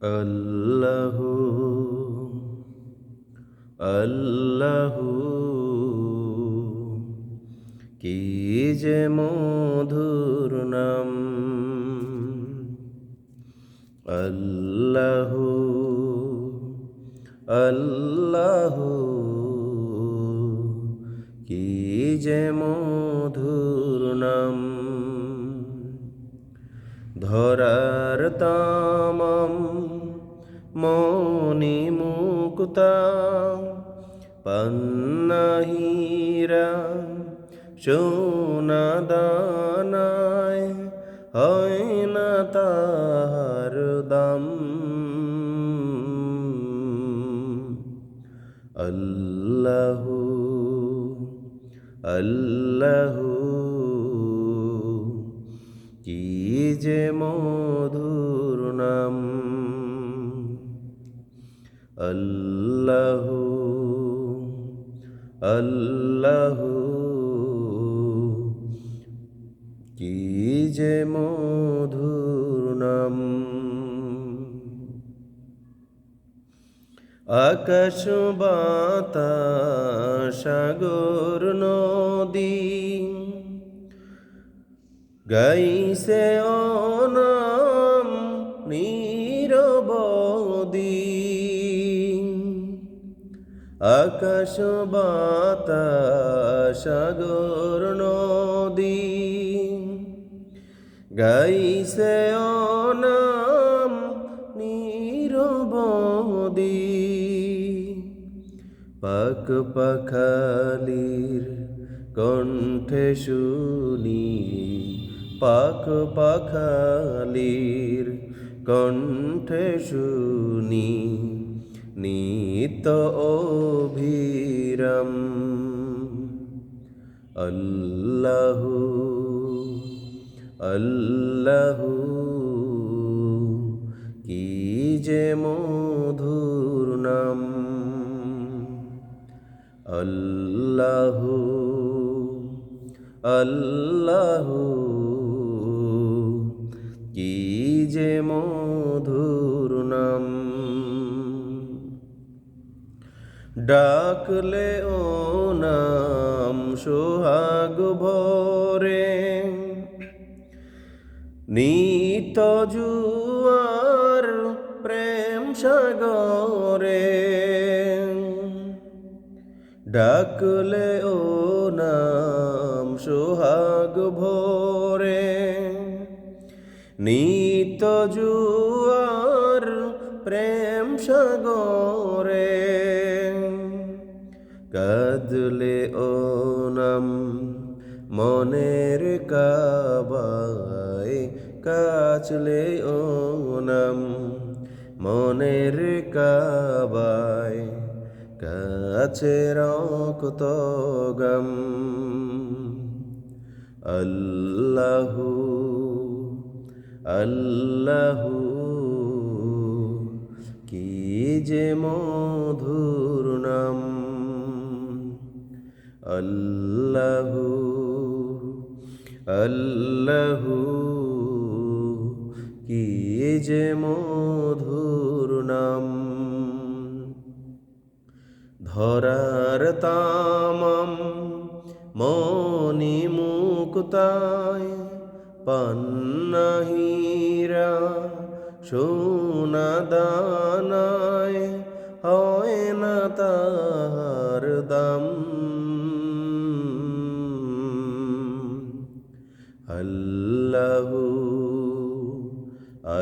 আল্লাহ আল্লাহ কি যে মধুর নাম। আল্লাহ আল্লাহ কি যে মধুর নাম। ধরার তামাম মনি মুক্তা পন্নাহীরা সোনা দানায় হয় না তাহার দাম। আল্লাহ আল্লাহ, কি যে মধুর নাম। আল্লাহ আল্লাহ। কি যে মধুর নাম। আকাশ সাগর নদী। গাইছে অনাম নিরবদি আকাশ সাগর নদী। গাইছে অনাম নিরবদি পাক পাখালির কণ্ঠে শুনি পাক পাখালির কণ্ঠে শুনি নিত অভিরাম। আল্লাহ আল্লাহ কি যে মধুর নাম। আল্লাহ আল্লাহ কি যে মধুর ডাকলে ও নাম সোহাগ ভরে। নিত জুয়ার প্রেম সাগরে। ডাকলে ও নাম সোহাগ ভোরে। নিত জুয়ার প্রেম সাগরে। কাদলে ও নাম মনের কাবায় কাচলে ও নাম মনের কাবায় কাছে রক্ত গম। আল্লাহ আল্লাহ, কি যে মধুর আল্লাহ, আল্লাহু, কি যে মধুর নাম। ধরার তামাম মনি মুক্তায় পান্নাহীরা সোনা দানায় হয় না তাহার দাম।